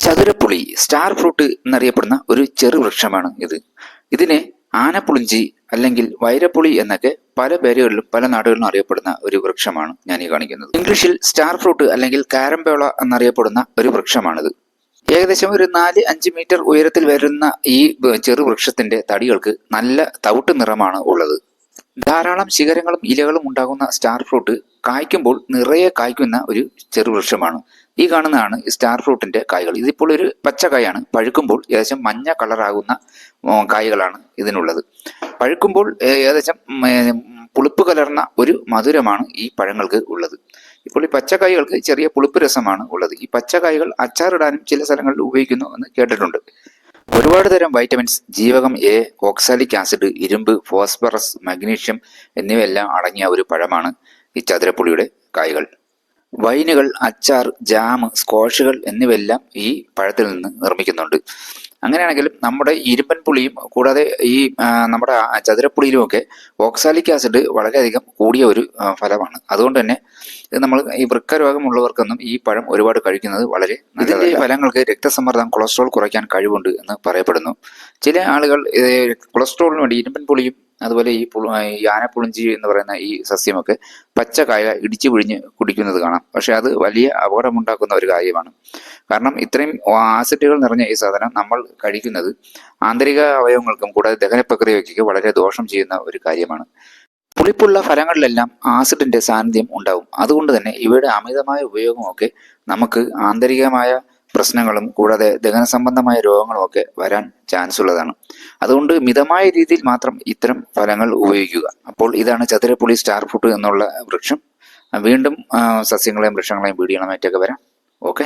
ചതുരപ്പുളി star fruit എന്നറിയപ്പെടുന്ന ഒരു ചെറുവൃക്ഷമാണ് ഇത്. ഇതിനെ ആനപ്പുളിഞ്ചി അല്ലെങ്കിൽ വൈരപ്പുളി എന്നൊക്കെ പല പേരുകളിലും പല നാടുകളിലും അറിയപ്പെടുന്ന ഒരു വൃക്ഷമാണ് ഞാൻ ഈ കാണിക്കുന്നത്. ഇംഗ്ലീഷിൽ സ്റ്റാർ ഫ്രൂട്ട് അല്ലെങ്കിൽ കാരംബോള എന്നറിയപ്പെടുന്ന ഒരു വൃക്ഷമാണിത്. ഏകദേശം ഒരു നാല് അഞ്ച് മീറ്റർ ഉയരത്തിൽ വരുന്ന ഈ ചെറു വൃക്ഷത്തിന്റെ തടികൾക്ക് നല്ല തവിട്ട് നിറമാണ് ഉള്ളത്. ധാരാളം ശിഖരങ്ങളും ഇലകളും ഉണ്ടാകുന്ന സ്റ്റാർ ഫ്രൂട്ട് കായ്ക്കുമ്പോൾ നിറയെ കായ്ക്കുന്ന ഒരു ചെറുവൃക്ഷമാണ് ഈ കാണുന്നതാണ് സ്റ്റാർ ഫ്രൂട്ടിന്റെ കായ്കൾ. ഇതിപ്പോൾ ഒരു പച്ച കായാണ്. പഴുക്കുമ്പോൾ ഏകദേശം മഞ്ഞ കളറാകുന്ന കായ്കളാണ് ഇതിനുള്ളത്. പഴുക്കുമ്പോൾ ഏകദേശം പുളിപ്പ് കലർന്ന ഒരു മധുരമാണ് ഈ പഴങ്ങൾക്ക് ഉള്ളത്. ഇപ്പോൾ ഈ പച്ചക്കായ്കൾക്ക് ചെറിയ പുളിപ്പ് രസമാണ് ഉള്ളത്. ഈ പച്ചക്കായ്കൾ അച്ചാറിടാനും ചില സ്ഥലങ്ങളിൽ ഉപയോഗിക്കുന്നു എന്ന് കേട്ടിട്ടുണ്ട്. ഒരുപാട് തരം വൈറ്റമിൻസ് ജീവകം എ ഓക്സാലിക് ആസിഡ് ഇരുമ്പ് ഫോസ്ഫറസ് മഗ്നീഷ്യം എന്നിവയെല്ലാം അടങ്ങിയ ഒരു പഴമാണ് ഈ ചതുരപ്പുളിയുടെ കായ്കൾ. വൈനുകൾ അച്ചാർ ജാം സ്കോഷുകൾ എന്നിവയെല്ലാം ഈ പഴത്തിൽ നിന്ന് നിർമ്മിക്കുന്നുണ്ട്. അങ്ങനെയാണെങ്കിലും നമ്മുടെ ഇരുമ്പൻ പുളിയും കൂടാതെ ഈ നമ്മുടെ ചതുരപ്പുളിയിലുമൊക്കെ ഓക്സാലിക് ആസിഡ് വളരെയധികം കൂടിയ ഒരു ഫലമാണ്. അതുകൊണ്ട് തന്നെ ഇത് നമ്മൾ ഈ വൃക്കരോഗമുള്ളവർക്കൊന്നും ഈ പഴം ഒരുപാട് കഴിക്കുന്നത് വളരെ ഇതിന്റെ ഫലങ്ങൾക്ക് രക്തസമ്മർദ്ദം കൊളസ്ട്രോൾ കുറയ്ക്കാൻ കഴിവുണ്ട് എന്ന് പറയപ്പെടുന്നു. ചില ആളുകൾ കൊളസ്ട്രോളിന് വേണ്ടി ഇരുമ്പൻ പുളിയും അതുപോലെ ഈ പുളു ആനപ്പുളിഞ്ചി എന്ന് പറയുന്ന ഈ സസ്യമൊക്കെ പച്ച കായ ഇടിച്ചു പിഴിഞ്ഞ് കുടിക്കുന്നത് കാണാം. പക്ഷെ അത് വലിയ അപകടമുണ്ടാക്കുന്ന ഒരു കാര്യമാണ്. കാരണം ഇത്രയും ആസിഡുകൾ നിറഞ്ഞ ഈ സാധനം നമ്മൾ കഴിക്കുന്നത് ആന്തരിക അവയവങ്ങൾക്കും കൂടാതെ ദഹന പ്രക്രിയയ്ക്കൊക്കെ വളരെ ദോഷം ചെയ്യുന്ന ഒരു കാര്യമാണ്. പുളിപ്പുള്ള ഫലങ്ങളിലെല്ലാം ആസിഡിന്റെ സാന്നിധ്യം ഉണ്ടാവും. അതുകൊണ്ട് തന്നെ ഇവയുടെ അമിതമായ ഉപയോഗമൊക്കെ നമുക്ക് ആന്തരികമായ പ്രശ്നങ്ങളും കൂടാതെ ദഹന സംബന്ധമായ രോഗങ്ങളും ഒക്കെ വരാൻ ചാൻസ് ഉള്ളതാണ്. അതുകൊണ്ട് മിതമായ രീതിയിൽ മാത്രം ഇത്തരം ഫലങ്ങൾ ഉപയോഗിക്കുക. അപ്പോൾ ഇതാണ് ചതുരപ്പുളി സ്റ്റാർ ഫുഡ് എന്നുള്ള വൃക്ഷം. വീണ്ടും സസ്യങ്ങളെയും വൃക്ഷങ്ങളെയും വീടിയണമായിട്ടൊക്കെ വരാം. ഓക്കെ